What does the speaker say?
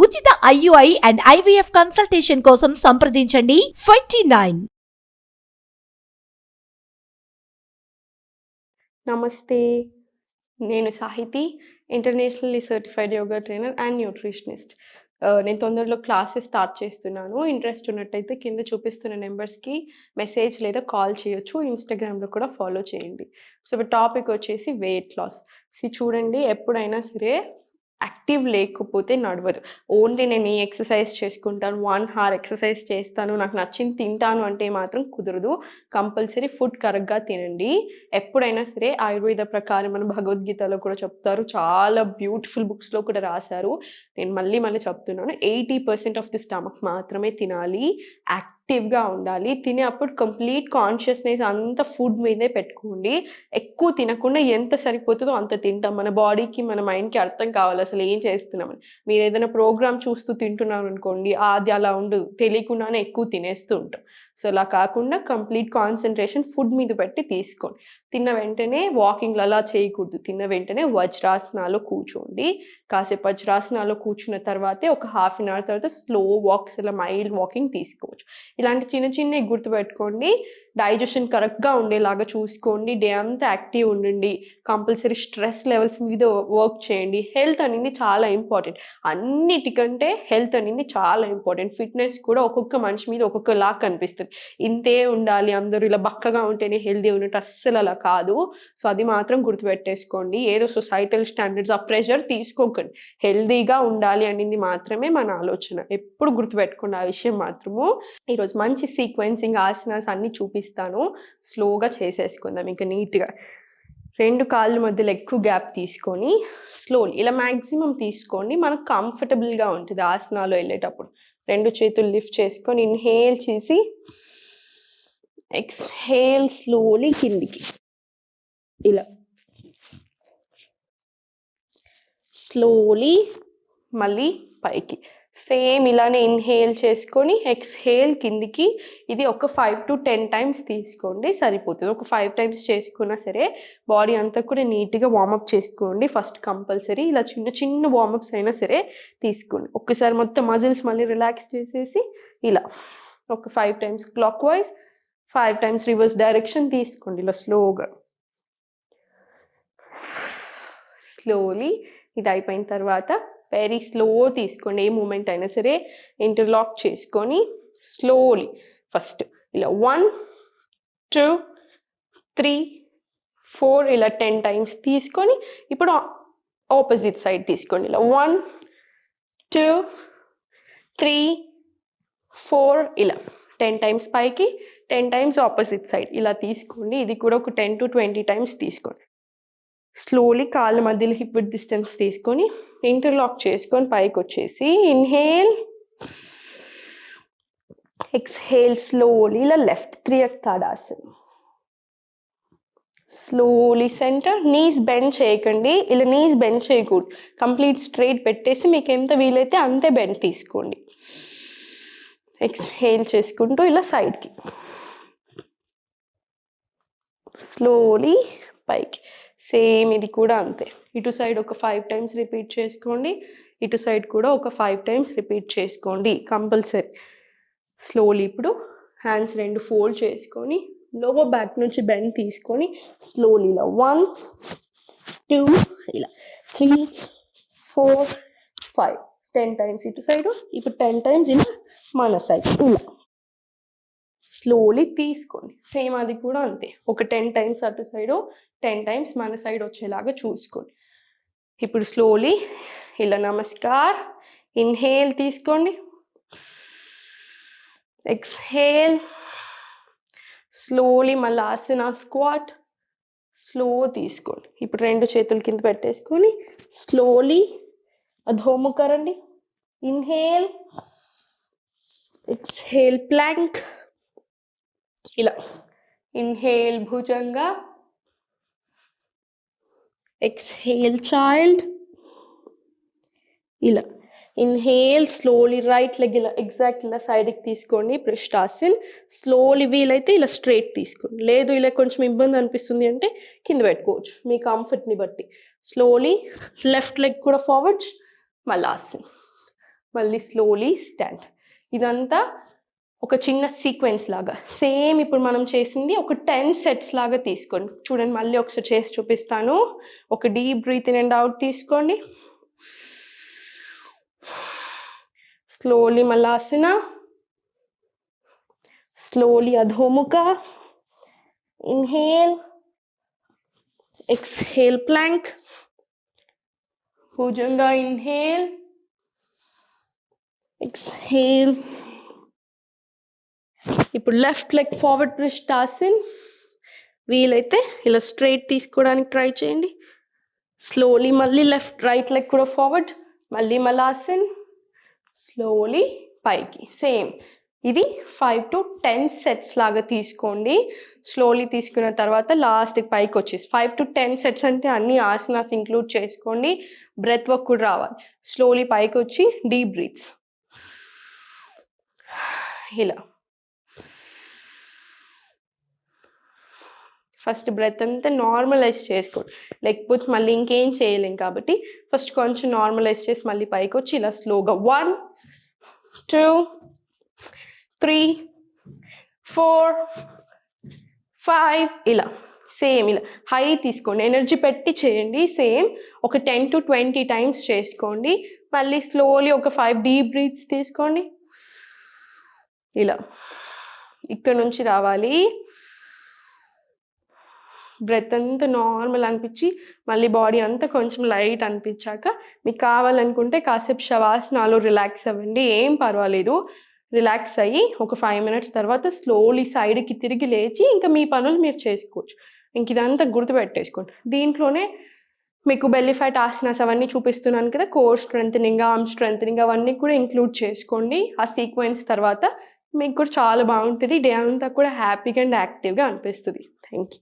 ఉచిత IUI and IVF consultation కోసం సంప్రదించండి. Twenty nine. నమస్తే. నేను Sahithi internationally certified yoga trainer and nutritionist. నేను తొందరలో క్లాసెస్ స్టార్ట్ చేస్తున్నాను. ఇంట్రెస్ట్ ఉన్నట్టయితే కింద చూపిస్తున్న నెంబర్స్కి మెసేజ్ లేదా కాల్ చేయొచ్చు. ఇన్స్టాగ్రామ్లో కూడా ఫాలో చేయండి. సో టాపిక్ వచ్చేసి వెయిట్ లాస్. సి చూడండి ఎప్పుడైనా సరే యాక్టివ్ లేకపోతే నడవదు. ఓన్లీ నేను ఈ ఎక్సర్సైజ్ చేసుకుంటాను వన్ హార్ ఎక్సర్సైజ్ చేస్తాను నాకు నచ్చింది తింటాను అంటే మాత్రం కుదరదు. కంపల్సరీ ఫుడ్ కరెక్ట్గా తినండి. ఎప్పుడైనా సరే ఆయుర్వేద ప్రకారం మన భగవద్గీతలో కూడా చెప్తారు. చాలా బ్యూటిఫుల్ బుక్స్లో కూడా రాశారు. నేను మళ్ళీ మళ్ళీ చెప్తున్నాను. Eighty percent of the stomach మాత్రమే తినాలి. యాక్టివ్గా ఉండాలి. తినే అప్పుడు కంప్లీట్ కాన్షియస్నెస్ అంతా ఫుడ్ మీదే పెట్టుకోండి. ఎక్కువ తినకుండా ఎంత సరిపోతుందో అంత తింటాం. మన బాడీకి మన మైండ్కి అర్థం కావాలి అసలు ఏం చేస్తున్నామని. మీరు ఏదైనా ప్రోగ్రామ్ చూస్తూ తింటున్నారు అనుకోండి అది అలా ఉండదు తెలియకుండానే ఎక్కువ తినేస్తూ ఉంటాం. సో అలా కాకుండా కంప్లీట్ కాన్సన్ట్రేషన్ ఫుడ్ మీద పెట్టి తీసుకోండి. తిన్న వెంటనే వాకింగ్లు అలా చేయకూడదు. తిన్న వెంటనే వజ్రాసనాలో కూర్చోండి. కాసేపు వజ్రాసనాలో కూర్చున్న తర్వాతే ఒక హాఫ్ అన్ అవర్ తర్వాత స్లో వాక్స్ ఇలా మైల్డ్ వాకింగ్ తీసుకోవచ్చు. ఇలాంటి చిన్న చిన్నవి గుర్తుపెట్టుకోండి. డైజెషన్ కరెక్ట్గా ఉండేలాగా చూసుకోండి. డే అంతా యాక్టివ్ ఉండండి. కంపల్సరీ స్ట్రెస్ లెవెల్స్ మీద వర్క్ చేయండి. హెల్త్ అనేది చాలా ఇంపార్టెంట్. అన్నిటికంటే హెల్త్ అనేది చాలా ఇంపార్టెంట్. ఫిట్నెస్ కూడా ఒక్కొక్క మనిషి మీద ఒక్కొక్కలా కనిపిస్తుంది. ఇంతే ఉండాలి అందరూ. ఇలా బక్కగా ఉంటేనే హెల్తీ ఉన్నట్టు అస్సలు అలా కాదు. సో అది మాత్రం గుర్తుపెట్టేసుకోండి. ఏదో సొసైటల్ స్టాండర్డ్స్ ఆ ప్రెషర్ తీసుకోకండి. హెల్దీగా ఉండాలి అనేది మాత్రమే మన ఆలోచన. ఎప్పుడు గుర్తుపెట్టుకోండి ఆ విషయం మాత్రము. ఈరోజు మంచి సీక్వెన్సింగ్ ఆసనాస్ అన్ని చూపిస్తాను. స్లోగా చేసేసుకుందాం. ఇంకా నీట్గా రెండు కాళ్ళ మధ్యలో ఎక్కువ గ్యాప్ తీసుకొని స్లోలీ ఇలా మ్యాక్సిమం తీసుకోండి. మనకు కంఫర్టబుల్గా ఉంటుంది ఆసనాలు వెళ్ళేటప్పుడు. రెండు చేతులు లిఫ్ట్ చేసుకొని ఇన్హేల్ చేసి ఎక్స్హేల్ స్లోలీ కిందికి. ఇలా. స్లోలీ మళ్ళీ పైకి. సేమ్ ఇలానే ఇన్హేల్ చేసుకొని ఎక్స్హేల్ కిందికి ఇది ఒక ఫైవ్ టు టెన్ టైమ్స్ తీసుకోండి సరిపోతుంది. ఒక ఫైవ్ టైమ్స్ చేసుకున్నా సరే బాడీ అంతా కూడా నీట్గా వార్మప్ చేసుకోండి. ఫస్ట్ కంపల్సరీ ఇలా చిన్న చిన్న వార్మప్స్ అయినా సరే తీసుకోండి. ఒక్కసారి మొత్తం మజిల్స్ మళ్ళీ రిలాక్స్ చేసేసి ఇలా ఒక five times clockwise five times reverse direction తీసుకోండి ఇలా స్లోగా స్లోలీ ఇది అయిపోయిన తర్వాత వెరీ స్లో తీసుకోండి ఏ మూమెంట్ అయినా సరే ఇంటర్లాక్ చేసుకొని స్లోలీ ఫస్ట్ ఇలా వన్ టూ త్రీ ఫోర్ ఇలా టెన్ టైమ్స్ తీసుకొని ఇప్పుడు ఆపోజిట్ సైడ్ తీసుకోండి. ఇలా వన్ టూ త్రీ ఫోర్ ఇలా టెన్ టైమ్స్ పైకి టెన్ టైమ్స్ ఆపోజిట్ సైడ్ ఇలా తీసుకోండి. ఇది కూడా ఒక టెన్ టు ట్వంటీ టైమ్స్ తీసుకోండి. స్లోలీ కాళ్ళ మధ్యలో హిప్ డిస్టెన్స్ తీసుకొని ఇంటర్లాక్ చేసుకొని పైకి వచ్చేసి ఇన్హేల్ ఎక్స్హేల్ స్లోలీ ఇలా లెఫ్ట్ త్రియక్తాడాసన్ స్లోలీ సెంటర్ నీస్ బెండ్ చేయకండి. ఇలా నీస్ బెండ్ చేయకూడదు. కంప్లీట్ స్ట్రైట్ పెట్టేసి మీకు ఎంత వీలైతే అంతే బెండ్ తీసుకోండి. ఎక్స్హేల్ చేసుకుంటూ ఇలా సైడ్కి స్లోలీ పైకి. సేమ్ ఇది కూడా అంతే. ఇటు సైడ్ ఒక ఫైవ్ టైమ్స్ రిపీట్ చేసుకోండి. ఇటు సైడ్ కూడా ఒక ఫైవ్ టైమ్స్ రిపీట్ చేసుకోండి. కంపల్సరీ. స్లోలీ ఇప్పుడు హ్యాండ్స్ రెండు ఫోల్డ్ చేసుకొని లోవర్ బ్యాక్ నుంచి బెండ్ తీసుకొని స్లోలీ ఇలా వన్ టూ ఇలా three four five ten times ఇటు సైడ్ ఇప్పుడు టెన్ టైమ్స్ ఇలా మన సైడ్ ఇలా. స్లోలీ తీసుకోండి. సేమ్ అది కూడా అంతే. ఒక టెన్ టైమ్స్ అటు సైడు టెన్ టైమ్స్ మన సైడ్ వచ్చేలాగా చూసుకోండి. ఇప్పుడు స్లోలీ ఇలా నమస్కార్. ఇన్హేల్ తీసుకోండి. ఎక్స్హేల్ స్లోలీ మళ్ళీ ఆసన స్క్వాట్ స్లో తీసుకోండి. ఇప్పుడు రెండు చేతులు కింద పెట్టేసుకొని స్లోలీ అధోముఖరండి ఇన్హేల్ ఎక్స్హేల్ ప్లాంక్ ఇలా. ఇన్హేల్ భుజంగా ఎక్స్హేల్ చైల్డ్ ఇలా. ఇన్హేల్ స్లోలీ రైట్ లెగ్ ఇలా ఎగ్జాక్ట్ ఇలా సైడ్కి తీసుకోండి పృష్టాసిన్ స్లోలీ వీలైతే ఇలా స్ట్రైట్ తీసుకోండి. లేదు ఇలా కొంచెం ఇబ్బంది అనిపిస్తుంది అంటే కింద పెట్టుకోవచ్చు మీ కంఫర్ట్ని బట్టి. స్లోలీ లెఫ్ట్ లెగ్ కూడా ఫార్వర్డ్స్ మళ్ళీ ఆసిన్ మళ్ళీ స్లోలీ స్టాండ్ ఇదంతా ఒక చిన్న సీక్వెన్స్ లాగా. సేమ్ ఇప్పుడు మనం చేసింది ఒక టెన్ సెట్స్ లాగా తీసుకోండి. చూడండి మళ్ళీ ఒకసారి చేసి చూపిస్తాను. ఒక deep breath in and out తీసుకోండి. Slowly Malasana slowly అధోముఖ inhale exhale plank భుజంగా ఇన్హేల్ ఎక్స్హేల్ ఇప్పుడు లెఫ్ట్ లెగ్ ఫార్వర్డ్ ట్విస్ట్ టాసిన్ వీలైతే ఇలా స్ట్రైట్ తీసుకోవడానికి ట్రై చేయండి. స్లోలీ మళ్ళీ లెఫ్ట్ రైట్ లెగ్ కూడా ఫార్వర్డ్ మళ్ళీ మలాసిన్ స్లోలీ పైకి సేమ్ ఇది ఫైవ్ టు టెన్ సెట్స్ లాగా తీసుకోండి. స్లోలీ తీసుకున్న తర్వాత లాస్ట్కి పైకి వచ్చేసి ఫైవ్ టు టెన్ సెట్స్ అంటే అన్ని ఆసనాస్ ఇంక్లూడ్ చేసుకోండి. బ్రెత్ వర్క్ కూడా రావాలి. స్లోలీ పైకి వచ్చి డీప్ బ్రీత్స్ ఇలా. ఫస్ట్ బ్రెత్ అంతా నార్మలైజ్ చేసుకోండి లేకపోతే మళ్ళీ ఇంకేం చేయలేం కాబట్టి ఫస్ట్ కొంచెం నార్మలైజ్ చేసి మళ్ళీ పైకి వచ్చి ఇలా స్లోగా one two three four five ఇలా సేమ్ ఇలా. హై తీసుకోండి. ఎనర్జీ పెట్టి చేయండి. సేమ్ ఒక టెన్ టు ట్వంటీ టైమ్స్ చేసుకోండి. మళ్ళీ స్లోలీ ఒక ఫైవ్ డీప్ బ్రీత్స్ తీసుకోండి. ఇలా. ఇక్కడ నుంచి రావాలి. బ్రెత్ అంతా నార్మల్ అనిపించి మళ్ళీ బాడీ అంతా కొంచెం లైట్ అనిపించాక మీకు కావాలనుకుంటే కాసేపు శవాసనాలు రిలాక్స్ అవ్వండి ఏం పర్వాలేదు. రిలాక్స్ అయ్యి ఒక ఫైవ్ మినిట్స్ తర్వాత స్లోలీ సైడ్కి తిరిగి లేచి ఇంకా మీ పనులు మీరు చేసుకోవచ్చు. ఇంక ఇదంతా గుర్తుపెట్టేసుకోండి. దీంట్లోనే మీకు బెల్లీ ఫ్యాట్ ఆసనాస్ అవన్నీ చూపిస్తున్నాను కదా కోర్ స్ట్రెంగ్ ఆర్మ్ స్ట్రెంగ్ అవన్నీ కూడా ఇంక్లూడ్ చేసుకోండి. ఆ సీక్వెన్స్ తర్వాత మీకు కూడా చాలా బాగుంటుంది. డే అంతా కూడా హ్యాపీగా అండ్ యాక్టివ్గా అనిపిస్తుంది. Thank you